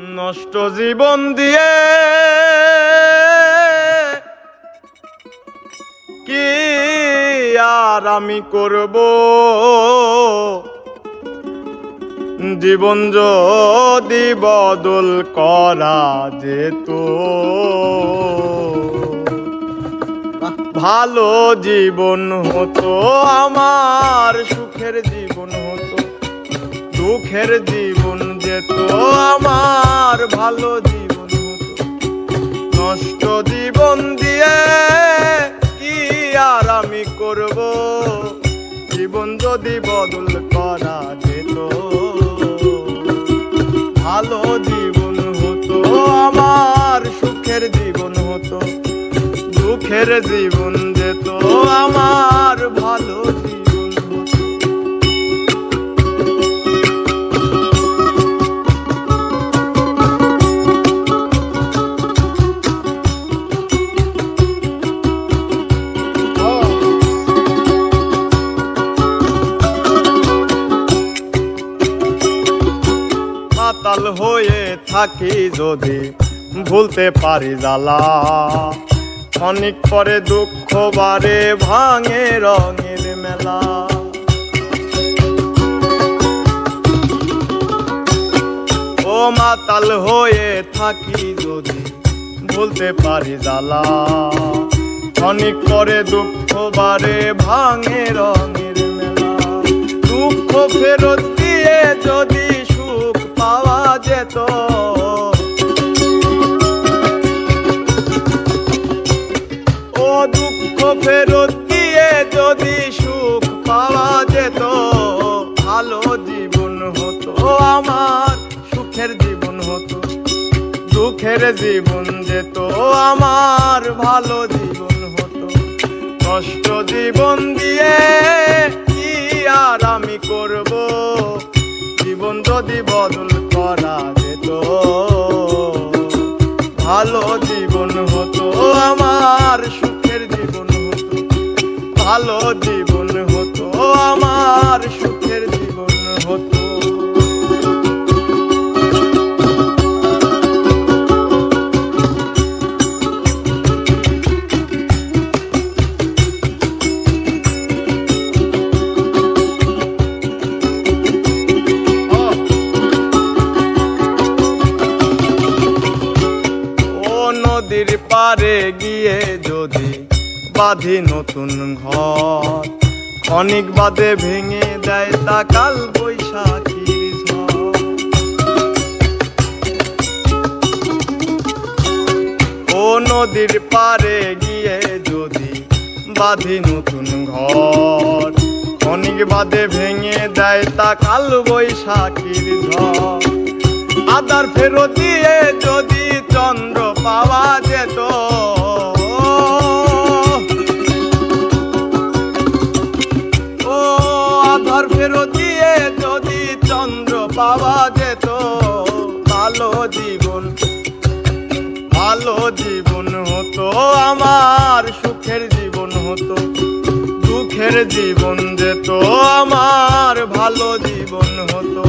নষ্ট জীবন দিয়ে কি আর আমি করব? জীবন যদি বদল করা যেত, ভালো জীবন হতো, আমার সুখের জীবন হতো, দুঃখের জীবন যেত আমার ভালো জীবন নষ্ট জীবন দিয়ে কি আর আমি করব? জীবন যদি বদল করা যেত, ভালো জীবন হতো, আমার সুখের জীবন হতো, দুঃখের জীবন যেত, আমার ভালো জীবন মাতাল হয়ে থাকি যদি ভুলতে পারি জ্বালা। অনেক পরে দুঃখ বারে ভাঙে রঙের মেলা। ও মাতাল হয়ে থাকি যদি ভুলতে পারি জ্বালা। অনেক পরে দুঃখ বারে ভাঙে রঙের ফেরত দিয়ে যদি সুখ পাওয়া যেত, ভালো জীবন হতো আমার, সুখের জীবন হতো, দুঃখের জীবন যেত আমার, ভালো জীবন হতো। নষ্ট জীবন দিয়ে কি আর আমি করব? জীবন যদি বদল করা যেত, ভালো জীবন হতো আমার। নদীর পারে গিয়ে যদি বাঁধি নতুন ঘর ক্ষণিক বাদে ভেঙে দেয় তা কাল বৈশাখীর ও নদীর পারে গিয়ে যদি বাঁধি নতুন ঘর ক্ষণিক বাদে ভেঙে দেয় তা কাল বৈশাখীর ঝড়। আদার ফেরত দিয়ে যদি আধার ফেরত দিয়ে যদি চন্দ্র পাওয়া যেত, ভালো জীবন ভালো জীবন হতো, আমার সুখের জীবন হতো, দুঃখের জীবন যেত, আমার ভালো জীবন হতো।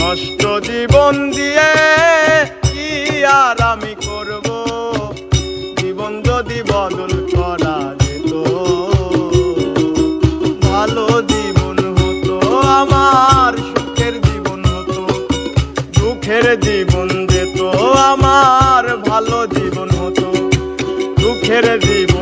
নষ্ট জীবন দিয়ে কি আর আমি করব? জীবন যদি বদল দুঃখের জীবন যেত আমার ভালো জীবন হতো। দুঃখের জীবন